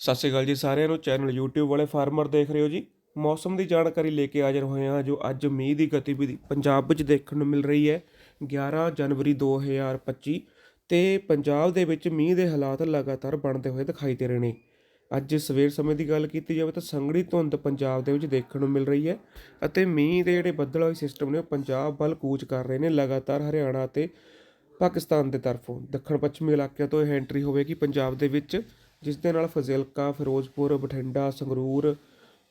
ਸਤਿ ਸ਼੍ਰੀ ਅਕਾਲ ਜੀ ਸਾਰਿਆਂ ਨੂੰ। ਚੈਨਲ YouTube ਵਾਲੇ ਫਾਰਮਰ ਦੇਖ ਰਹੇ ਹੋ ਜੀ। ਮੌਸਮ ਦੀ ਜਾਣਕਾਰੀ ਲੈ ਕੇ ਹਾਜ਼ਰ ਹੋਏ ਹਾਂ ਜੋ ਅੱਜ ਮੀਂਹ ਦੀ ਗਤੀਵਿਧੀ ਪੰਜਾਬ ਵਿੱਚ ਦੇਖਣ ਨੂੰ ਮਿਲ ਰਹੀ ਹੈ। 11 ਜਨਵਰੀ 2025 ਤੇ ਪੰਜਾਬ ਦੇ ਵਿੱਚ ਮੀਂਹ ਦੇ ਹਾਲਾਤ ਲਗਾਤਾਰ ਬਣਦੇ ਹੋਏ ਦਿਖਾਈ ਦੇ ਰਹੇ ਨੇ। ਅੱਜ ਸਵੇਰ ਸਮੇਂ ਦੀ ਗੱਲ ਕੀਤੀ ਜਾਵੇ ਤਾਂ ਸੰਘਣੀ ਧੁੰਦ ਪੰਜਾਬ ਦੇ ਵਿੱਚ ਦੇਖਣ ਨੂੰ ਮਿਲ ਰਹੀ ਹੈ ਅਤੇ ਮੀਂਹ ਦੇ ਜਿਹੜੇ ਬੱਦਲ ਵਾਲੇ ਸਿਸਟਮ ਨੇ ਉਹ ਪੰਜਾਬ ਵੱਲ ਕੂਚ ਕਰ ਰਹੇ ਨੇ ਲਗਾਤਾਰ ਹਰਿਆਣਾ ਅਤੇ ਪਾਕਿਸਤਾਨ ਦੇ ਤਰਫੋਂ। ਦੱਖਣ ਪੱਛਮੀ ਇਲਾਕਿਆਂ ਤੋਂ ਇਹ ਐਂਟਰੀ ਹੋਵੇਗੀ। ਪੰਜਾਬ ਦੇ ਵਿੱਚ ਜਿਸ ਦੇ ਨਾਲ ਫਜ਼ਿਲਕਾ, ਫਿਰੋਜ਼ਪੁਰ, ਬਠਿੰਡਾ, ਸੰਗਰੂਰ,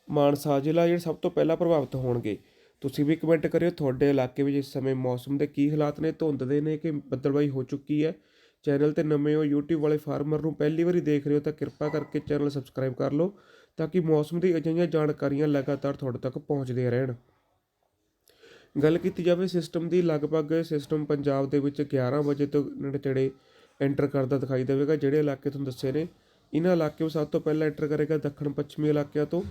ਮਾਨਸਾ ਜ਼ਿਲ੍ਹਾ ਜਿਹੜੇ ਸਭ ਤੋਂ ਪਹਿਲਾਂ ਪ੍ਰਭਾਵਿਤ ਹੋਣਗੇ। ਤੁਸੀਂ ਵੀ ਕਮੈਂਟ ਕਰਿਓ, ਤੁਹਾਡੇ ਇਲਾਕੇ ਵਿੱਚ ਇਸ ਸਮੇਂ ਮੌਸਮ ਦੇ ਕੀ ਹਾਲਾਤ ਨੇ? ਧੁੰਦ ਦੇ ਨੇ ਕਿ ਬੱਦਲਬਾਈ ਹੋ ਚੁੱਕੀ ਹੈ? ਚੈਨਲ ਤੇ ਨਵੇਂ ਹੋ YouTube ਵਾਲੇ ਫਾਰਮਰ ਨੂੰ ਪਹਿਲੀ ਵਾਰੀ ਦੇਖ ਰਹੇ ਹੋ ਤਾਂ ਕਿਰਪਾ ਕਰਕੇ ਚੈਨਲ ਸਬਸਕ੍ਰਾਈਬ ਕਰ ਲਓ ਤਾਂ ਕਿ ਮੌਸਮ ਦੀ ਅਜਿਹੀਆਂ ਜਾਣਕਾਰੀਆਂ ਲਗਾਤਾਰ ਤੁਹਾਡੇ ਤੱਕ ਪਹੁੰਚਦੀਆਂ ਰਹਿਣ। ਗੱਲ ਕੀਤੀ ਜਾਵੇ ਸਿਸਟਮ ਦੀ, ਲਗਭਗ ਸਿਸਟਮ ਪੰਜਾਬ ਦੇ ਵਿੱਚ 11 ਵਜੇ ਤੋਂ ਨੇੜੇ ਐਂਟਰ ਕਰਦਾ ਦਿਖਾਈ ਦੇਵੇਗਾ। ਜਿਹੜੇ ਇਲਾਕੇ ਤੁਹਾਨੂੰ ਦੱਸੇ ਨੇ ਇਹਨਾਂ ਇਲਾਕਿਆਂ ਵਿੱਚ ਸਭ ਤੋਂ ਪਹਿਲਾਂ ਐਂਟਰ ਕਰੇਗਾ ਦੱਖਣ ਪੱਛਮੀ ਇਲਾਕਿਆਂ ਤੋਂ,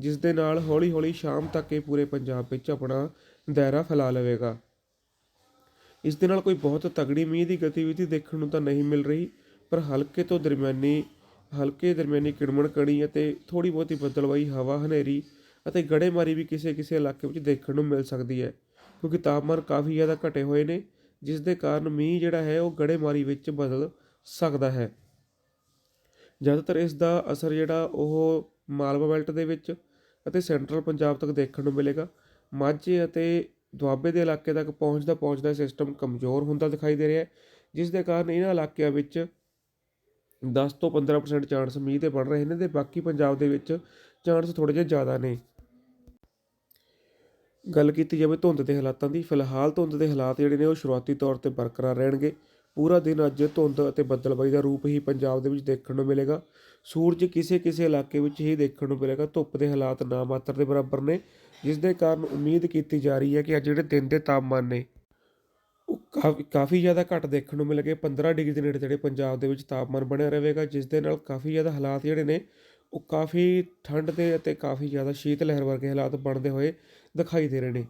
ਜਿਸ ਦੇ ਨਾਲ ਹੌਲੀ-ਹੌਲੀ ਸ਼ਾਮ ਤੱਕ ਇਹ ਪੂਰੇ ਪੰਜਾਬ ਵਿੱਚ ਆਪਣਾ ਦਾਇਰਾ ਫੈਲਾ ਲਵੇਗਾ। ਇਸ ਦੇ ਨਾਲ ਕੋਈ ਬਹੁਤ ਤਗੜੀ ਮੀਂਹ ਦੀ ਗਤੀਵਿਧੀ ਦੇਖਣ ਨੂੰ ਤਾਂ ਨਹੀਂ ਮਿਲ ਰਹੀ, ਪਰ ਹਲਕੇ ਤੋਂ ਦਰਮਿਆਨੀ, ਹਲਕੇ ਦਰਮਿਆਨੀ ਕਿੜਮਣ ਕਣੀ ਅਤੇ ਥੋੜੀ ਬਹੁਤੀ ਬੱਦਲਵਾਈ, ਹਵਾ ਹਨੇਰੀ ਅਤੇ ਗੜੇਮਾਰੀ ਵੀ ਕਿਸੇ ਕਿਸੇ ਇਲਾਕੇ ਵਿੱਚ ਦੇਖਣ ਨੂੰ ਮਿਲ ਸਕਦੀ ਹੈ, ਕਿਉਂਕਿ ਤਾਪਮਾਨ ਕਾਫੀ ਜ਼ਿਆਦਾ ਘਟੇ ਹੋਏ ਨੇ, ਜਿਸ ਦੇ ਕਾਰਨ ਮੀਂਹ ਜਿਹੜਾ ਹੈ ਉਹ ਗੜੇਮਾਰੀ ਵਿੱਚ ਬਦਲ ਸਕਦਾ ਹੈ। ਜ਼ਿਆਦਾਤਰ ਇਸ ਦਾ ਅਸਰ ਜਿਹੜਾ ਉਹ ਮਾਲਵਾ ਬੈਲਟ ਦੇ ਵਿੱਚ ਅਤੇ ਸੈਂਟਰਲ ਪੰਜਾਬ ਤੱਕ ਦੇਖਣ ਨੂੰ ਮਿਲੇਗਾ। ਮਾਝੇ ਅਤੇ ਦੁਆਬੇ ਦੇ ਇਲਾਕੇ ਤੱਕ ਪਹੁੰਚਦਾ ਪਹੁੰਚਦਾ ਸਿਸਟਮ ਕਮਜ਼ੋਰ ਹੁੰਦਾ ਦਿਖਾਈ ਦੇ ਰਿਹਾ ਹੈ, ਜਿਸ ਦੇ ਕਾਰਨ ਇਹਨਾਂ ਇਲਾਕਿਆਂ ਵਿੱਚ 10 ਤੋਂ 15% ਚਾਂਸ ਮੀਂਹ ਦੇ ਬਣ ਰਹੇ ਨੇ ਤੇ ਬਾਕੀ ਪੰਜਾਬ ਦੇ ਵਿੱਚ ਚਾਂਸ ਥੋੜੇ ਜਿਹਾ ਜ਼ਿਆਦਾ ਨੇ। ਗੱਲ ਕੀਤੀ ਜਾਵੇ ਧੁੰਦ ਦੇ ਹਾਲਾਤਾਂ ਦੀ, ਫਿਲਹਾਲ ਧੁੰਦ ਦੇ ਹਾਲਾਤ ਜਿਹੜੇ ਨੇ ਉਹ ਸ਼ੁਰੂਆਤੀ ਤੌਰ ਤੇ ਬਰਕਰਾਰ ਰਹਿਣਗੇ। ਪੂਰਾ ਦਿਨ ਅੱਜ ਧੁੰਦ ਅਤੇ ਬੱਦਲਬਾਈ ਦਾ ਰੂਪ ਹੀ ਪੰਜਾਬ ਦੇ ਵਿੱਚ ਦੇਖਣ ਨੂੰ ਮਿਲੇਗਾ। ਸੂਰਜ ਕਿਸੇ ਕਿਸੇ ਇਲਾਕੇ ਵਿੱਚ ਹੀ ਦੇਖਣ ਨੂੰ ਮਿਲੇਗਾ। ਧੁੱਪ ਦੇ ਹਾਲਾਤ ਨਾ ਮਾਤਰ ਦੇ ਬਰਾਬਰ ਨੇ, ਜਿਸ ਦੇ ਕਾਰਨ ਉਮੀਦ ਕੀਤੀ ਜਾ ਰਹੀ ਹੈ ਕਿ ਅੱਜ ਜਿਹੜੇ ਦਿਨ ਦੇ ਤਾਪਮਾਨ ਨੇ, ਉਹ ਕਾਫੀ ਕਾਫੀ ਜ਼ਿਆਦਾ ਘੱਟ ਦੇਖਣ ਨੂੰ ਮਿਲਣਗੇ। 15 ਡਿਗਰੀ ਦੇ ਨੇੜੇ ਤੇੜੇ ਪੰਜਾਬ ਦੇ ਵਿੱਚ ਤਾਪਮਾਨ ਬਣਿਆ ਰਹੇਗਾ, ਜਿਸ ਦੇ ਨਾਲ ਕਾਫੀ ਜ਼ਿਆਦਾ ਹਾਲਾਤ ਜਿਹੜੇ ਨੇ, ਉਹ ਕਾਫੀ ਠੰਡ ਦੇ ਅਤੇ ਕਾਫੀ ਜ਼ਿਆਦਾ ਸ਼ੀਤ ਲਹਿਰ ਵਰਗੇ ਹਾਲਾਤ ਬਣਦੇ ਹੋਏ ਦਿਖਾਈ ਦੇ ਰਹੇ ਨੇ।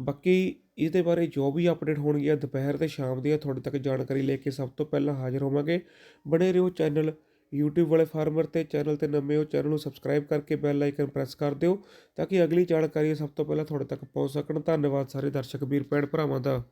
ਬਾਕੀ ਇਹਦੇ ਬਾਰੇ ਜੋ ਵੀ ਅਪਡੇਟ ਹੋਣਗੀਆਂ ਦੁਪਹਿਰ ਤੇ ਸ਼ਾਮ ਦੀਆਂ ਤੁਹਾਡੇ ਤੱਕ ਜਾਣਕਾਰੀ ਲੈ ਕੇ ਸਭ ਤੋਂ ਪਹਿਲਾਂ ਹਾਜ਼ਰ ਹੋਵਾਂਗੇ। ਬਣੇ ਰਹੋ ਚੈਨਲ YouTube ਵਾਲੇ ਫਾਰਮਰ ਤੇ ਚੈਨਲ ਤੇ ਨਵੇਂ ਹੋ ਚੈਨਲ ਨੂੰ ਸਬਸਕ੍ਰਾਈਬ ਕਰਕੇ ਬੈਲ ਆਈਕਨ ਪ੍ਰੈਸ ਕਰ ਦਿਓ ਤਾਂ ਕਿ ਅਗਲੀ ਜਾਣਕਾਰੀ ਸਭ ਤੋਂ ਪਹਿਲਾਂ ਤੁਹਾਡੇ ਤੱਕ ਪਹੁੰਚ ਸਕਣ। ਧੰਨਵਾਦ ਸਾਰੇ ਦਰਸ਼ਕ, ਵੀਰ, ਭੈਣ, ਭਰਾਵਾਂ ਦਾ।